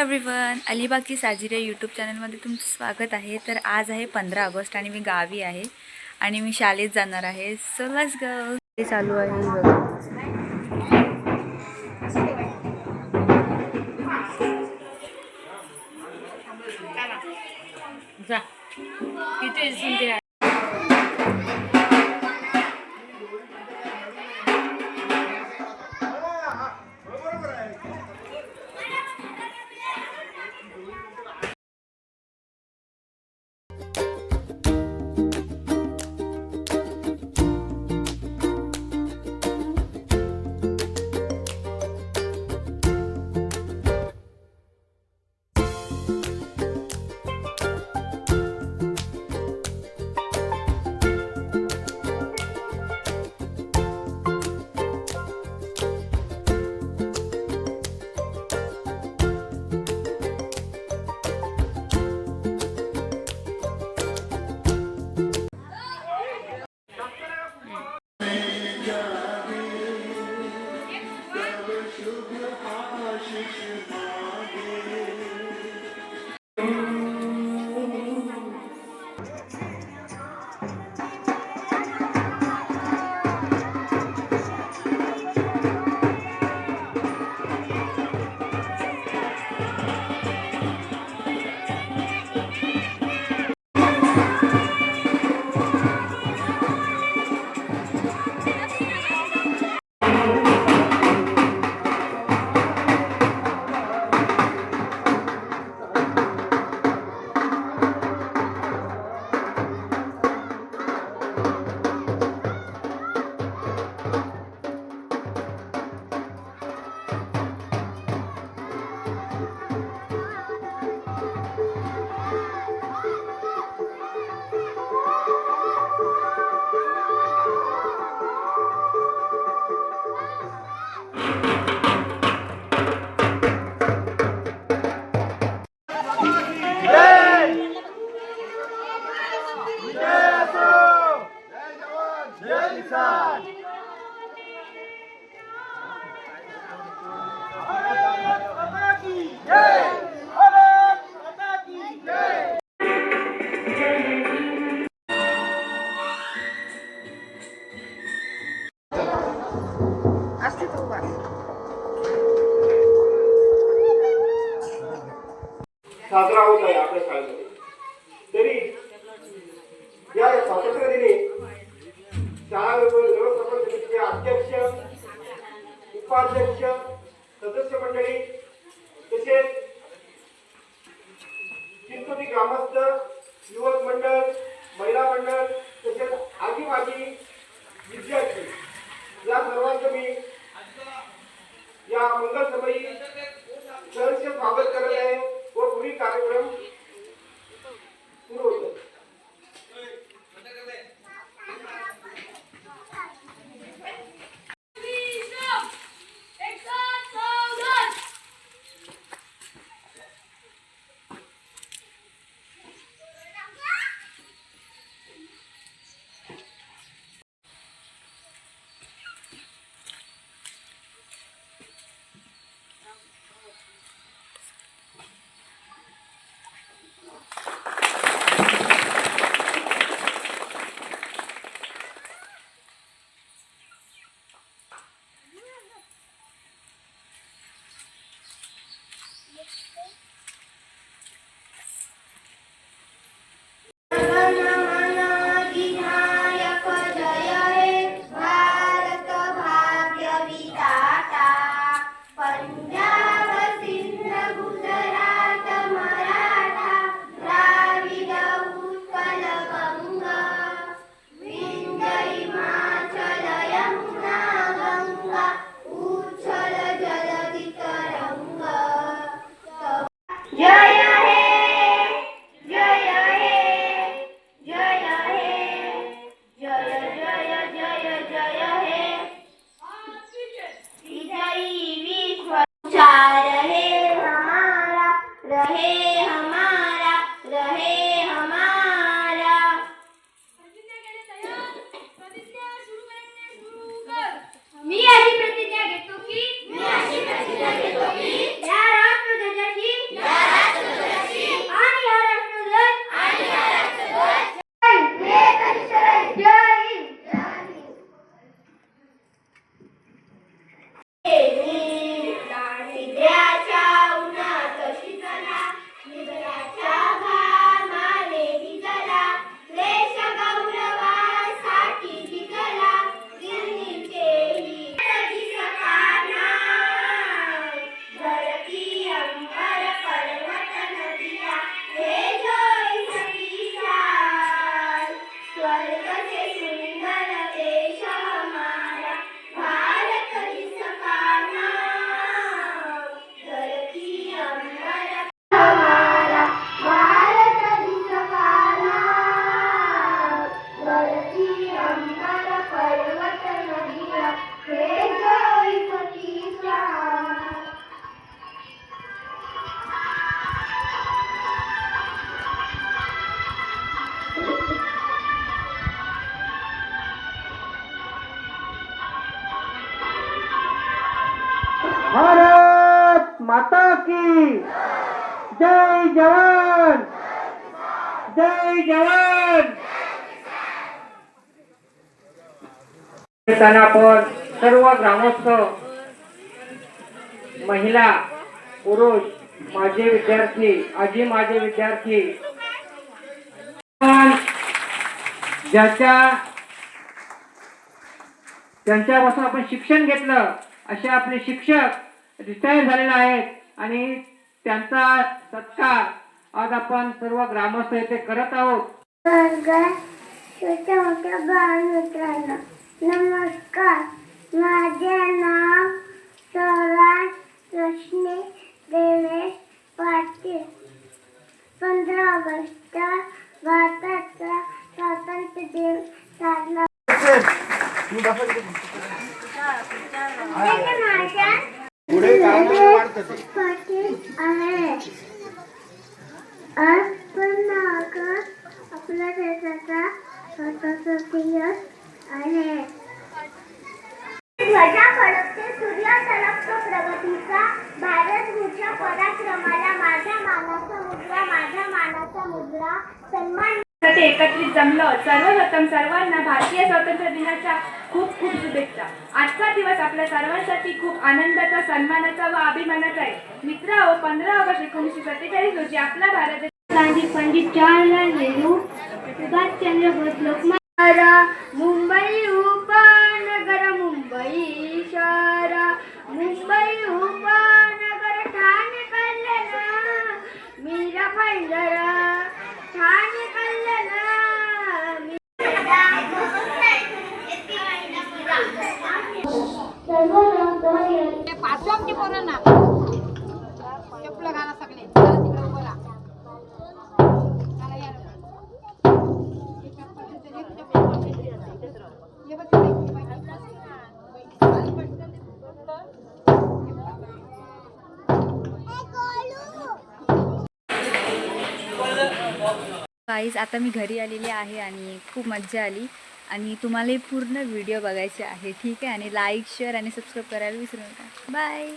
Everyone Alibag की साजिरे YouTube चॅनलमध्ये तुमचं स्वागत आहे. तर आज आहे पंधरा ऑगस्ट आणि मी गावी आहे आणि मी शाळेत जाणार आहे. सो लस ग चालू आहे. बघा जा साजरा होत आहे आपल्या शाळेमध्ये. तरी या स्वातंत्र्य दिनी शाळा व्यवस्थापन समितीचे अध्यक्ष उपाध्यक्ष सदस्य मंडळी तसेच चिंचोली ग्रामस्थ युवक मंडळ महिला मंडळ तसेच आदिवासी विद्यार्थी या सर्वांचं मी या मंगल सभेत सहर्ष स्वागत करत आहे. कार्यक्रम जय भारत माता की जय जवान जय जवान. आपण सर्व ग्रामस्थ महिला पुरुष माझे विद्यार्थी आजी माझे विद्यार्थी ज्याच्या त्यांच्यापासून आपण शिक्षण घेतलं असे आपले शिक्षक रिटायर झालेले आहेत आणि त्यांचा सत्कार आज आपण सर्व ग्रामस्थ येथे करत आहोत. छोट्या मोठ्या बाळमित्रांनो नमस्कार. माझे नाव स्वराज रश्मी देवेश पाटील. पंधरा ऑगस्ट भारताचा स्वातंत्र्य दिन साजरा पाटील आहे. आज पण आपल्या देशाचा स्वातंत्र्य दिवस ध्वजा फडकते सूर्य तलपतो प्रगतीचा भारत भूषा पराक्रमाला माझ्या मानाचा मुद्रा माझ्या मानाचा मुद्रा सन्मान. ते एकत्रित जमलं. सर्वप्रथम सर्वांना भारतीय स्वातंत्र्य दिनाच्या खूप खूप शुभेच्छा. आजचा दिवस आपल्या सर्वांसाठी खूप आनंदाचा सन्मानाचा व अभिमानाचा आहे. मित्र पंधरा ऑगस्ट एकोणीसशे सत्तेचाळीस रोजी आपला भारत गांधी पंडित जवाहरलाल नेहरू सुभाषचंद्र बोस लोकमान्य મુંબઈ ઉપનગર મુંબઈ શહેર મુંબઈ ઉપનગર ઠાણે કલ્યાણ મીરા પંજર ઠાણે કલ્યાણ પાછળ गाईज आता मी घरी आलेली आहे आणि खूप मज्जा आली. आणि तुम्हालाही पूर्ण व्हिडिओ बघायचे आहे ठीक आहे? आणि लाईक शेअर आणि सबस्क्राईब करायला विसरू नका. बाय